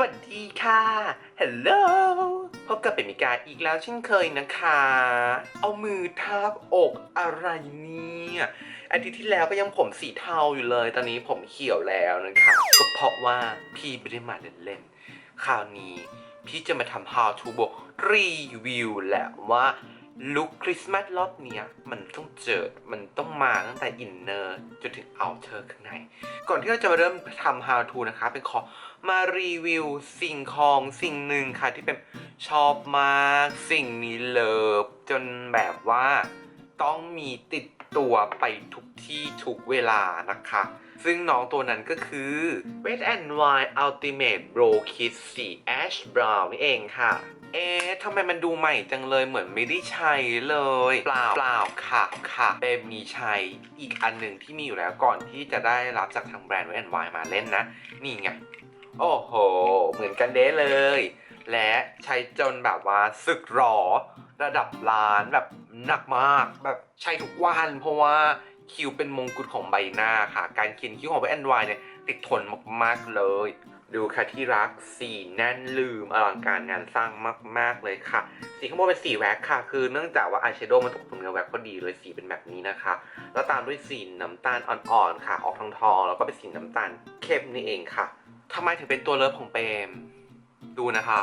วัสดีค่ะฮัลโหลพบกับเป็นมิกาอีกแล้วเช่นเคยนะคะ เอามือทาบอกอะไรเนี่ยอาทิตย์ที่แล้วก็ยังผมสีเทาอยู่เลย ตอนนี้ผมเขียวแล้วนะคะ ก็เพราะว่าพี่ไม่ได้มาเล่นๆ คราวนี้พี่จะมาทำ how to บอกรีวิวแหละว่าลุคคริสต์มาสรอบเนี้ยมันต้องเจอมันต้องมาตั้งแต่อินเนอร์จนถึงเอาเธอข้างใน ก่อนที่เราจะมาเริ่มทำ how to นะคะเป็นขอ มารีวิวสิ่งของสิ่งหนึ่งค่ะที่เป็นชอบมากสิ่งนี้เลิฟจนแบบว่าต้องมีติดตัวไปทุกที่ทุกเวลานะคะ ซึ่งน้องตัวนั้นก็คือ Wet n Wild Ultimate Bro Kit สี Ash Brown นี่เองค่ะ เอ๊ะทำไมมันดูใหม่จังเลยเหมือนไม่ได้ใช้เลย เปล่าเปล่าค่ะค่ะเปมมีใช้อีกอันหนึ่งที่มีอยู่แล้วก่อนที่จะได้รับจากทางแบรนด์ Wet n Wild มาเล่นนะ นี่ไง โอ้โห เหมือนกันเด้เลย และใช้จนแบบว่าสึกหรอ ระดับล้านแบบหนักมากแบบใช้ทุกวัน เพราะว่าคิ้วเป็นมงกุฎของใบหน้าค่ะ การเขียนคิ้วของแอนวายเนี่ยติดทนมากๆเลย ดูค่ะที่รักสีแน่นลืมอลังการงานสร้างมาก ๆเลยค่ะ สีข้างบนเป็นสีแว็กค่ะ คือเนื่องจากว่าอายแชโดว์มันตกตรงเนื้อแว็กพอดีเลยสีเป็นแบบนี้นะคะ แล้วตามด้วยสีน้ำตาลอ่อนๆค่ะ ออกทองทองๆแล้วก็เป็นสีน้ำตาลเข้มนี่เองค่ะ ทำไมถึงเป็นตัวเลิฟของเปรม ดูนะคะ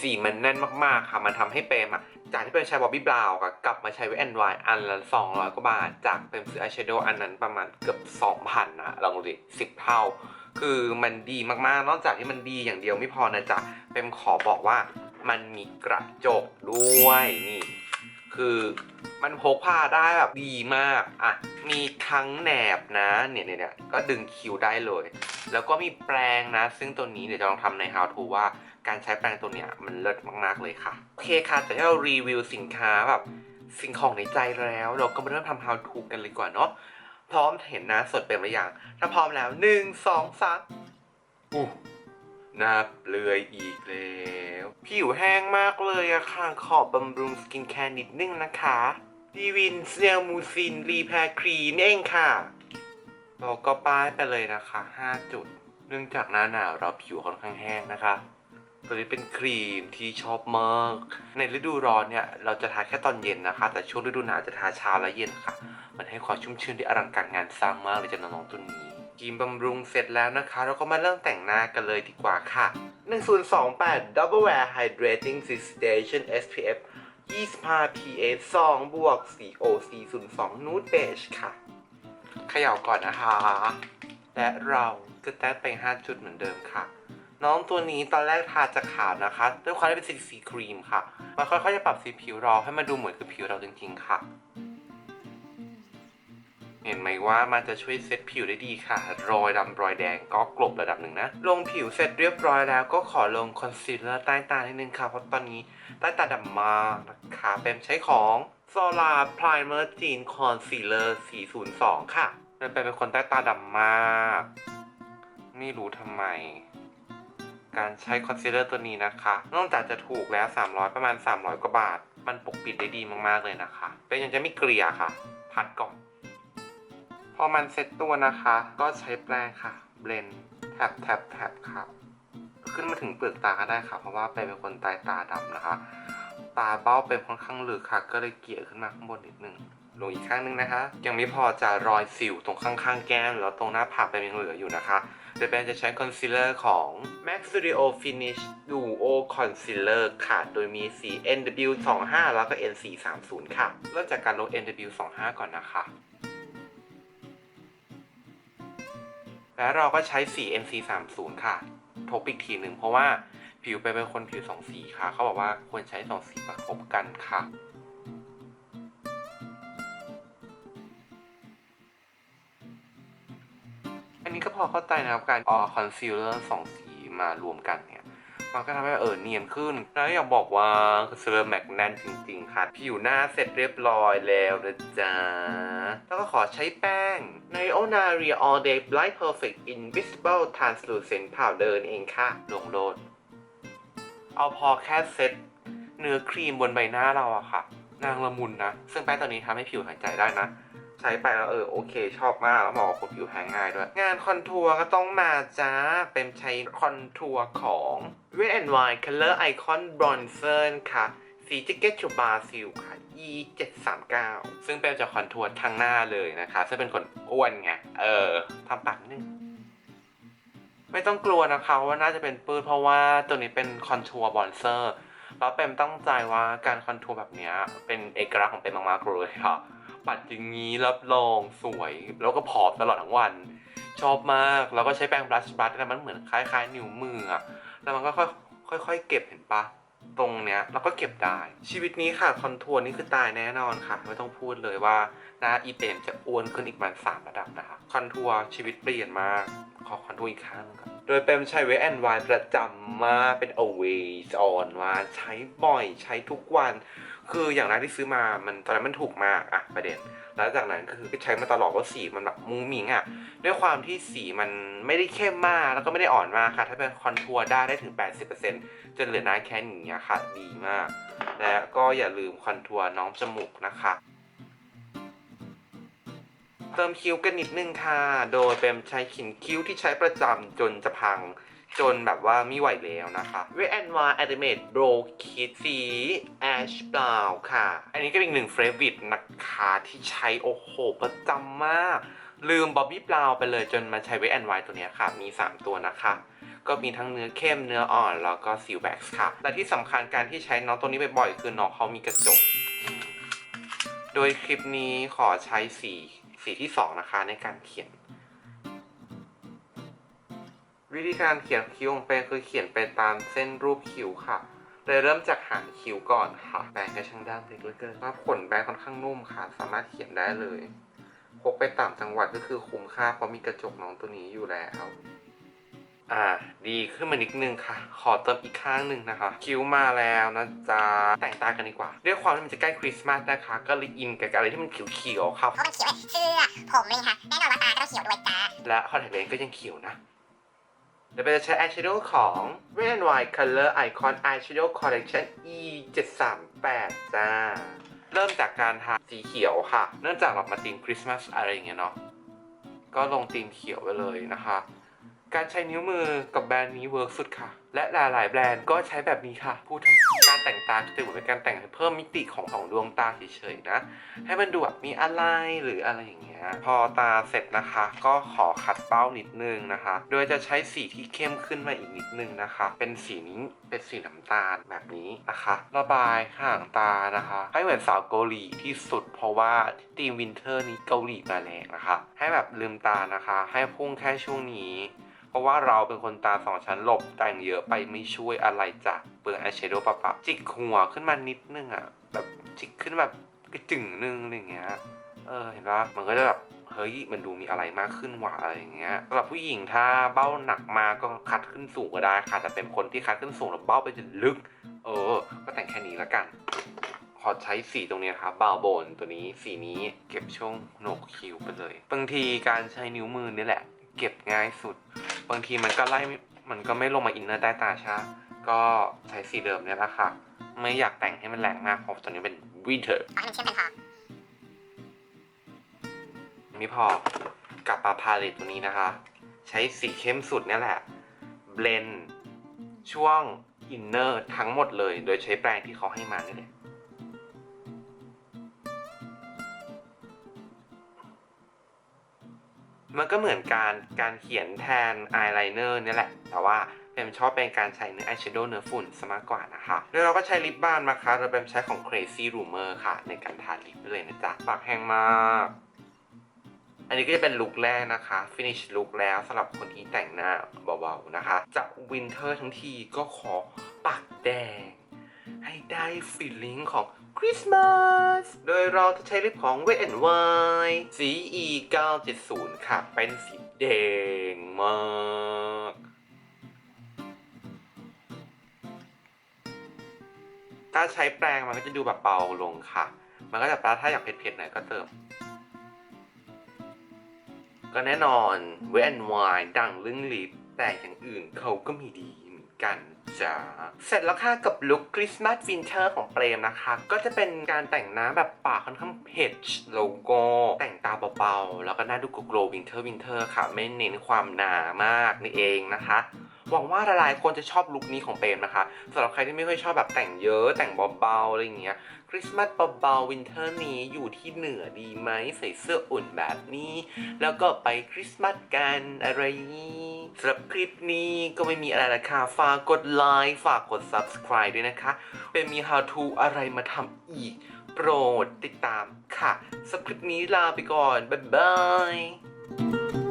สีมันแน่นมากๆค่ะ มันทำให้เปรมอะจากที่เป็นใช้บอบบี้บราวน์กลับมาใช้เวิแอนไวอันละ200กว่าบาท จากเปรมซื้ออายแชโดว์อันนั้นประมาณเกือบ2,000นนะลองดูดิ10เท่า คือมันดีมากๆ นอกจากที่มันดีอย่างเดียวไม่พอนะจ๊ะเปรมขอบอกว่ามันมีกระจกด้วยนี่คือมันพกพาได้แบบดีมาก อะ มีทั้งแหนบนะ เนี่ยเนี่ยเนี่ยก็ดึงคิวได้เลย แล้วก็มีแปรงนะ ซึ่งตัวนี้เดี๋ยวจะลองทำใน how to ว่าการใช้แปรงตัวเนี้ยมันเลิศมากๆเลยค่ะ โอเคค่ะแต่ที่เรารีวิวสินค้าแบบสิ่งของในใจแล้ว เราก็มาเริ่มทำ how to กันเลยก่อนเนาะพร้อมเห็นน้าสดเป็นหรือยังถ้าพร้อมแล้วหนึ่งสองสามอู้น้าเลยอีกแล้วผิวแห้งมากเลยอะค่ะขอบำรุงสกินแคร์นิดนึงนะคะดีวินเซลมูซินรีแพร์ครีมเองค่ะ เราก็ป้ายไปเลยนะคะ 5 จุด เนื่องจากหน้าหนาวเราผิวค่อนข้างแห้งนะคะ ตัวนี้เป็นครีมที่ชอบมาก ในฤดูร้อนเนี่ยเราจะทาแค่ตอนเย็นนะคะ แต่ช่วงฤดูหนาวจะทาเช้าและเย็นค่ะ มันให้ความชุ่มชื่นที่อลังการงานสร้างมากเลยจ้ะน้องๆตัวนี้ครีมบำรุงเสร็จแล้วนะคะ เราก็มาเริ่มแต่งหน้ากันเลยดีกว่าค่ะ 1028 Double Wear Hydrating Station SPF 25 PA 2บวก COC 02 Nude Beige ค่ะ เขย่าก่อนนะคะ และเราก็แตะไป 5 จุดเหมือนเดิมค่ะ น้องตัวนี้ตอนแรกทาจะขาวนะคะ ด้วยความที่เป็นสีสีครีมค่ะ มันค่อยๆจะปรับสีผิวเราให้มันดูเหมือนกับผิวเราจริงๆค่ะ เห็นไหมว่ามันจะช่วยเซตผิวได้ดีค่ะ รอยดำรอยแดงก็กลบระดับหนึ่งนะ ลงผิวเสร็จเรียบร้อยแล้วก็ขอลงคอนซีลเลอร์ใต้ตานิดนึงค่ะ เพราะตอนนี้ใต้ตาดำมากนะคะเป็นใช้ของ Solar Primer Jean Concealer 402 ค่ะเป็นเป็นคนใต้ตาดำมาก ไม่รู้ทำไม การใช้คอนซีลเลอร์ตัวนี้นะคะ นอกจากจะถูกแล้ว 300 ประมาณ 300 กว่าบาท มันปกปิดได้ดีมากๆเลยนะคะเป็นยังจะไม่เกลี่ยค่ะ พัดก่อน พอมันเซ็ตตัวนะคะ ก็ใช้แปรงค่ะเบลนแทบแทบแทบครับ ขึ้นมาถึงเปลือกตาก็ได้ค่ะ เพราะว่าเป็นเป็นคนตายตาดำนะคะ ตาเบ้าเป็นค่อนข้างลึกค่ะ ก็เลยเกลี่ยขึ้นมาข้างบนนิดนึงลงอีกข้างนึงนะคะ ยังไม่พอจะรอยสิวตรงข้างๆแก้มแล้วตรงหน้าผากเป็นยังเหลืออยู่นะคะเดี๋ยวแบนจะใช้คอนซีลเลอร์ของ Max Studio Finish Duo Concealer ค่ะ โดยมีสี NW25 แล้วก็ NC30 ค่ะ เริ่มจากการลง NW25 ก่อนนะคะแล้วเราก็ใช้สี NC30 ค่ะ ทบอีกทีหนึ่งเพราะว่า ผิวไปเป็นคนผิวสองสีค่ะ เขาบอกว่าควรใช้สองสีประกบกันค่ะ อันนี้ก็พอเข้าใจนะครับการเอาคอนซีลเลอร์สองสีมารวมกันเนี่ยมันก็ทำให้เออเนียนขึ้น แล้วอยากบอกว่าคอนซีลเลอร์แมกแนนจริงๆ ค่ะ ผิวหน้าเสร็จเรียบร้อยแล้วนะจ๊ะ แล้วก็ขอใช้แป้งใน Onaria All Day Bright Perfect Invisible Translucent Powder นี่เองค่ะ ลงโลด เอาพอแค่เซ็ตเนื้อครีมบนใบหน้าเราอะค่ะ นางละมุนนะ ซึ่งแป้งตัวนี้ทำให้ผิวหายใจได้นะ ใช้ไปแล้วเออโอเค ชอบมากแล้วเหมาะกับคนผิวแพ้งง่ายด้วย งานคอนทัวร์ก็ต้องมาจ้า เป็นใช้คอนทัวร์ของ w e t n Wild Color Icon Bronzer ค่ะสีจิเกตชูบาซิลค่ะ E 7 3 9ซึ่งเป็นจะคอนทัวร์ทางหน้าเลยนะคะ ซึ่งเป็นคนอ้วนไง เออทำปากนิดนึง ไม่ต้องกลัวนะคะว่าน่าจะเป็นปื้ดเพราะว่าตัวนี้เป็นคอนทัวร์บอนเซอร์แล้วเปมตั้งใจว่าการคอนทัวร์แบบนี้เป็นเอกลักษณ์ของเปมมากๆเลยค่ะ ปัดอย่างนี้รับรองสวย แล้วก็ผอมตลอดทั้งวัน ชอบมาก แล้วก็ใช้แป้งบลัชบลัชแล้วมันเหมือนคล้ายๆ นิ้วมืออะแล้วมันก็ค่อยค่อยๆเก็บเห็นปะ ตรงเนี้ยเราก็เก็บได้ ชีวิตนี้ค่ะคอนทัวร์นี่คือตายแน่นอนค่ะ ไม่ต้องพูดเลยว่าหน้าอีเปมจะอ้วนขึ้นอีกประมาณสามระดับนะคะคอนทัวร์ชีวิตเปลี่ยนมาก ขอคอนทัวร์อีกครั้งก่อนโดยเปมใช้เวแอนไวประจำมากเป็น always on ว่าใช้บ่อยใช้ทุกวัน คืออย่างแรกที่ซื้อมามันตอนนั้นมันถูกมากอะประเด็น แล้วจากนั้นคือก็ใช้มาตลอดว่าสีมันแบบมูมิงอะด้วยความที่สีมันไม่ได้เข้มมากแล้วก็ไม่ได้อ่อนมากค่ะ ถ้าเป็นคอนทัวร์ได้ได้ถึง 80%จนเหลือหน้าแค่นี้ค่ะดีมาก และก็อย่าลืมคอนทัวร์น้องจมูกนะคะ เติมคิ้วกันนิดนึงค่ะ โดยเป็นใช้ขินคิ้วที่ใช้ประจำจนจะพังจนแบบว่าไม่ไหวแล้วนะคะเวแอนวาแอนิเมตโบรคิดสีแอชบราวค่ะ อันนี้ก็เป็นอีกหนึ่งเฟรวิตนะคะที่ใช้โอ้โหประจำมาก ลืมบ๊อบบี้บราไปเลยจนมาใช้เวแอนตัวนี้ค่ะ มี 3 ตัวนะคะ ก็มีทั้งเนื้อเข้มเนื้ออ่อน แล้วก็ซิลแบ็กซ์ค่ะ และที่สำคัญการที่ใช้น้องตัวนี้บ่อยๆคือน้องเขามีกระจก โดยคลิปนี้ขอใช้สี สีที่2นะคะในการเขียน วิธีการเขียนคิ้วของแปนคือเขียนไปตามเส้นรูปคิ้วค่ะเลยเริ่มจากหางคิ้วก่อนค่ะแปรงกระช่างด้ามเล็กเหลือเกินว่าขนแปรงค่อนข้างนุ่มค่ะ สามารถเขียนได้เลยพกไปต่างจังหวัดก็คือคุ้มค่าเพราะมีกระจกน้องตัวนี้อยู่แล้ว อ่า ดีขึ้นมานิดนึงค่ะ ขอเติมอีกข้างหนึ่งนะคะ คิ้วมาแล้วนะจ๊ะ แต่งตากันดีกว่า ด้วยความที่มันจะใกล้คริสต์มาสนะคะ ก็เลยอินกับอะไรที่มันเขียวๆครับเพราะมันเขียวเสื้อผมเลยค่ะ แน่นอนว่าตาก็ต้องเขียวด้วยจ้าและคอนแทคเลนส์ก็ยังเขียวนะเดี๋ยวไปจะใช้อายแชโดว์ของ Red and White Color Icon Eyeshadow Collection E 7 3 8จ้า เริ่มจากการทาสีเขียวค่ะ เนื่องจากเรามาธีมคริสต์มาสอะไรอย่างเงี้ยเนาะ ก็ลงธีมเขียวไปเลยนะคะ การใช้นิ้วมือกับแบรนด์นี้เวิร์กสุดค่ะ และหลายๆแบรนด์ก็ใช้แบบนี้ค่ะ พูดทำไมการแต่งตาจะถือว่าเป็นการแต่งเพิ่มมิติของของดวงตาเฉยๆนะ ให้มันดูแบบมีอะไรหรืออะไรอย่างเงี้ย พอตาเสร็จนะคะ ก็ขอขัดเป้านิดนึงนะคะ โดยจะใช้สีที่เข้มขึ้นมาอีกนิดนึงนะคะ เป็นสีนี้เป็นสีน้ำตาลแบบนี้นะคะ ระบายข้างตานะคะ ให้เหมือนสาวเกาหลีที่สุด เพราะว่าทีมวินเทอร์นี้เกาหลีมาแรงนะคะ ให้แบบลืมตานะคะ ให้พุ่งแค่ช่วงนี้ เพราะว่าเราเป็นคนตาสองชั้นหลบแต่งเยอะไปไม่ช่วยอะไรจ้ะเปลืองอายแชโดว์ปะปะจิกหัวขึ้นมานิดนึงอะแบบจิกขึ้นแบบกระจึงนึงอะไรเงี้ยเออเห็นปะมันก็จะแบบเฮ้ยมันดูมีอะไรมากขึ้นว่ะอะไรอย่างเงี้ยสำหรับผู้หญิงถ้าเบ้าหนักมาก็คัดขึ้นสูงก็ได้ค่ะแต่เป็นคนที่คัดขึ้นสูงแล้วเบ้าไปจนลึก เออ ก็แต่งแค่นี้ละกัน ขอใช้สีตรงนี้นะครับบาวโบนตัวนี้สีนี้เก็บช่วงโหนกคิ้วไปเลยบางทีการใช้นิ้วมือนี่แหละ เก็บง่ายสุด บางทีมันก็ไล่ไม่มันก็ไม่ลงมาอินเนอร์ใต้ตาใช่ปะก็ใช้สีเดิมเนี่ยแหละค่ะ ไม่อยากแต่งให้มันแรงมากเพราะตอนนี้เป็นวินเทอร์เอาให้มันเข้มเป็นพอไม่พอกลับมาพาเลตตัวนี้นะคะ ใช้สีเข้มสุดเนี่ยแหละ เบลนช่วงอินเนอร์ทั้งหมดเลย โดยใช้แปรงที่เขาให้มานี่แหละ มันก็เหมือนการการเขียนแทนอายไลเนอร์นี่แหละ แต่ว่าเปมชอบเป็นการใช้เนื้ออายแชโดว์เนื้อฝุ่นซะมากกว่านะคะโดยเราก็ใช้ลิปบาล์มนะคะโดยเปมใช้ของ Crazy Rumor ค่ะ ในการทาลิปเลยนะจ๊ะปากแห้งมาก อันนี้ก็จะเป็นลุคแรกนะคะ finish ลุคแล้วสำหรับคนที่แต่งหน้าเบาๆนะคะจะวินเทอร์ทั้งทีก็ขอปากแดง ให้ได้ฟีลลิ่งของ คริสต์มาส โดยเราจะใช้ลิปของ Wet n Wild สี E 970ค่ะ เป็นสีแดงมากถ้าใช้แปรงมันก็จะดูแบบเบาลงค่ะ มันก็จะถ้าอยากเผ็ดๆหน่อยก็เติม ก็แน่นอนเวนไวน์ดังเรื่องลิปแต่อย่างอื่นเขาก็มีดี กันจ้าเสร็จแล้วค่ะกับลุคคริสต์มาสวินเทอร์ของเปรมนะคะ ก็จะเป็นการแต่งหน้าแบบปากค่อนข้างเพจโลโก้แต่งตาเบาๆ แล้วก็หน้าดูโกลวินเทอร์วินเทอร์ค่ะ ไม่เน้นความหนามากนี่เองนะคะ หวังว่าหลายๆคนจะชอบลุคนี้ของเปรมนะคะสำหรับใครที่ไม่ค่อยชอบแบบแต่งเยอะแต่งเบาๆอะไรอย่างเงี้ยคริสต์มาสเบาๆวินเทอร์นี้อยู่ที่เหนือดีไหมใส่เสื้ออุ่นแบบนี้ แล้วก็ไปคริสต์มาสกันอะไรนี้สำหรับคลิปนี้ก็ไม่มีอะไรละค่ะฝากกดไลค์ฝากกด subscribe ด้วยนะคะ เป็นมี how to อะไรมาทำอีก โปรดติดตามค่ะสำหรับคลิปนี้ลาไปก่อน บ๊ายบาย